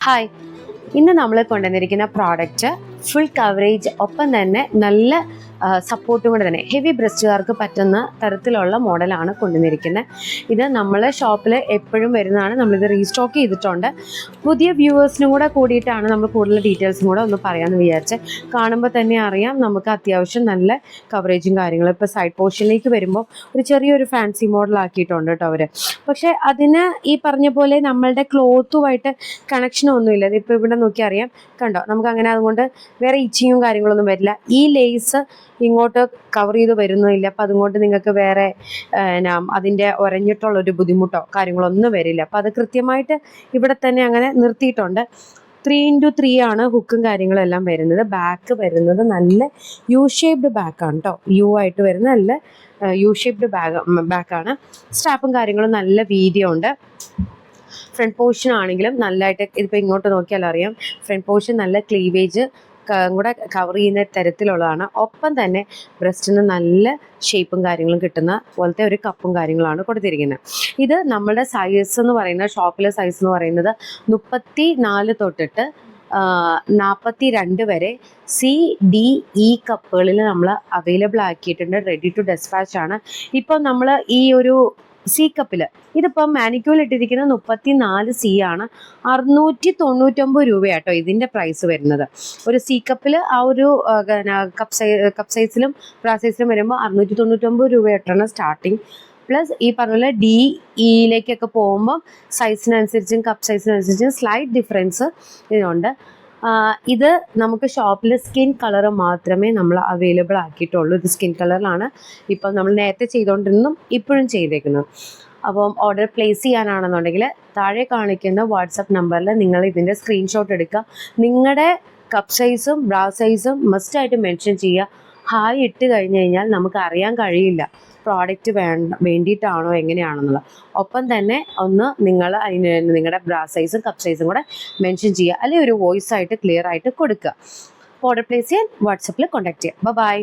Hi ഇന്ന് നമ്മൾ കൊണ്ടുവന്നിരിക്കുന്ന product full coverage ഒപ്പം തന്നെ നല്ല സപ്പോർട്ടും കൂടെ തന്നെ. ഹെവി ബ്രസ്റ്റുകാർക്ക് പറ്റുന്ന തരത്തിലുള്ള മോഡലാണ് കൊണ്ടുവന്നിരിക്കുന്നത്. ഇത് നമ്മൾ ഷോപ്പിൽ എപ്പോഴും വരുന്നതാണ്. നമ്മളിത് റീസ്റ്റോക്ക് ചെയ്തിട്ടുണ്ട്. പുതിയ വ്യൂവേഴ്സിനും കൂടെ കൂടിയിട്ടാണ് നമ്മൾ കൂടുതൽ ഡീറ്റെയിൽസും കൂടെ ഒന്ന് പറയാമെന്ന് വിചാരിച്ചത് കാണുമ്പോൾ തന്നെ അറിയാം നമുക്ക് അത്യാവശ്യം നല്ല കവറേജും കാര്യങ്ങളും. ഇപ്പോൾ സൈഡ് പോർഷനിലേക്ക് വരുമ്പോൾ ഒരു ചെറിയൊരു ഫാൻസി മോഡലാക്കിയിട്ടുണ്ട് കേട്ടോ അവർ പക്ഷേ അതിന് ഈ പറഞ്ഞ പോലെ നമ്മളുടെ ക്ലോത്തുമായിട്ട് കണക്ഷനൊന്നുമില്ല ഇതിപ്പോൾ ഇവിടെ നോക്കി അറിയാം. കണ്ടോ? നമുക്ക് അങ്ങനെ അതുകൊണ്ട് വേറെ ഇച്ചിങ്ങും കാര്യങ്ങളൊന്നും വരില്ല. ഈ ലേസ് ഇങ്ങോട്ട് കവർ ചെയ്ത് വരുന്നില്ല അപ്പം അതുകൊണ്ട് നിങ്ങൾക്ക് വേറെ എന്നാ അതിന്റെ ഒരഞ്ഞിട്ടുള്ളൊരു ബുദ്ധിമുട്ടോ കാര്യങ്ങളോ ഒന്നും വരില്ല. അപ്പം അത് കൃത്യമായിട്ട് ഇവിടെ തന്നെ അങ്ങനെ നിർത്തിയിട്ടുണ്ട്. ത്രീ ഇന്റു ത്രീ ആണ് ഹുക്കും കാര്യങ്ങളും എല്ലാം വരുന്നത്. ബാക്ക് വരുന്നത് നല്ല യു ഷേപ്ഡ് ബാക്കാണ് കേട്ടോ യു ആയിട്ട് വരുന്ന നല്ല യു ഷേപ്ഡ് ബാഗ് ബാക്കാണ് സ്റ്റാപ്പും കാര്യങ്ങളും നല്ല വീതിയുണ്ട് ഫ്രണ്ട് പോർഷൻ ആണെങ്കിലും നല്ലതായിട്ട് ഇതിപ്പോൾ ഇങ്ങോട്ട് നോക്കിയാൽ അറിയാം ഫ്രണ്ട് പോർഷൻ നല്ല ക്ലീവേജ് കൂടെ കവർ ചെയ്യുന്ന തരത്തിലുള്ളതാണ്. ഒപ്പം തന്നെ ബ്രസ്റ്റിന് നല്ല ഷേപ്പും കാര്യങ്ങളും കിട്ടുന്ന പോലത്തെ ഒരു കപ്പും കാര്യങ്ങളാണ് കൊടുത്തിരിക്കുന്നത് ഇത് നമ്മുടെ സൈസ് എന്ന് പറയുന്ന ഷോപ്പിലെ സൈസ് എന്ന് പറയുന്നത് മുപ്പത്തി നാല് തൊട്ടിട്ട് നാൽപ്പത്തി രണ്ട് വരെ സി ഡി ഇ കപ്പുകളിൽ നമ്മൾ അവൈലബിൾ ആക്കിയിട്ടുണ്ട് റെഡി ടു ഡെസ്പാച്ച് ആണ്. ഇപ്പം നമ്മൾ ഈ ഒരു സി കപ്പിൽ ഇതിപ്പം മാനിക്യൂൾ ഇട്ടിരിക്കുന്നത് മുപ്പത്തി നാല് സി ആണ്. അറുന്നൂറ്റി തൊണ്ണൂറ്റൊമ്പത് രൂപയാട്ടോ ഇതിന്റെ പ്രൈസ് വരുന്നത്. ഒരു സി കപ്പിൽ ആ ഒരു കപ്പ് സൈ കപ്പ് സൈസിലും പ്രാ സൈസിലും വരുമ്പോൾ അറുന്നൂറ്റി തൊണ്ണൂറ്റൊമ്പത് രൂപയായിട്ടാണ് സ്റ്റാർട്ടിങ് പ്ലസ് ഈ പറഞ്ഞ പോലെ ഡി ഇയിലേക്കൊക്കെ പോകുമ്പോൾ സൈസിനനുസരിച്ചും കപ്പ് സൈസിനനുസരിച്ചും സ്ലൈറ്റ് ഡിഫറൻസ് ഇതിനുണ്ട് ഇത് നമുക്ക് ഷോപ്പിൽ സ്കിൻ കളർ മാത്രമേ നമ്മൾ അവൈലബിൾ ആക്കിയിട്ടുള്ളൂ. ഇത് സ്കിൻ കളറിലാണ് ഇപ്പം നമ്മൾ നേരത്തെ ചെയ്തുകൊണ്ടിരുന്നും ഇപ്പോഴും ചെയ്തേക്കുന്നത്. അപ്പം ഓർഡർ പ്ലേസ് ചെയ്യാനാണെന്നുണ്ടെങ്കിൽ താഴെ കാണിക്കുന്ന വാട്സപ്പ് നമ്പറിൽ നിങ്ങൾ ഇതിന്റെ സ്ക്രീൻഷോട്ട് എടുക്കുക. നിങ്ങളുടെ കപ്പ് സൈസും ബ്രാ സൈസും മസ്റ്റായിട്ട് മെൻഷൻ ചെയ്യുക. ഹായ് ഇട്ട് കഴിഞ്ഞ് കഴിഞ്ഞാൽ നമുക്ക് അറിയാൻ കഴിയില്ല. പ്രോഡക്റ്റ് വേണ്ട വേണ്ടിയിട്ടാണോ എങ്ങനെയാണെന്നുള്ളത് ഒപ്പം തന്നെ ഒന്ന് നിങ്ങൾ അതിന് നിങ്ങളുടെ ബ്രാ സൈസും കപ്പ് സൈസും കൂടെ മെൻഷൻ ചെയ്യുക. അല്ലെങ്കിൽ ഒരു വോയിസ് ആയിട്ട് ക്ലിയർ ആയിട്ട് കൊടുക്കുക. ഓർഡർ പ്ലേസ് ചെയ്യാൻ വാട്സപ്പിൽ കോൺടാക്ട് ചെയ്യുക ബൈ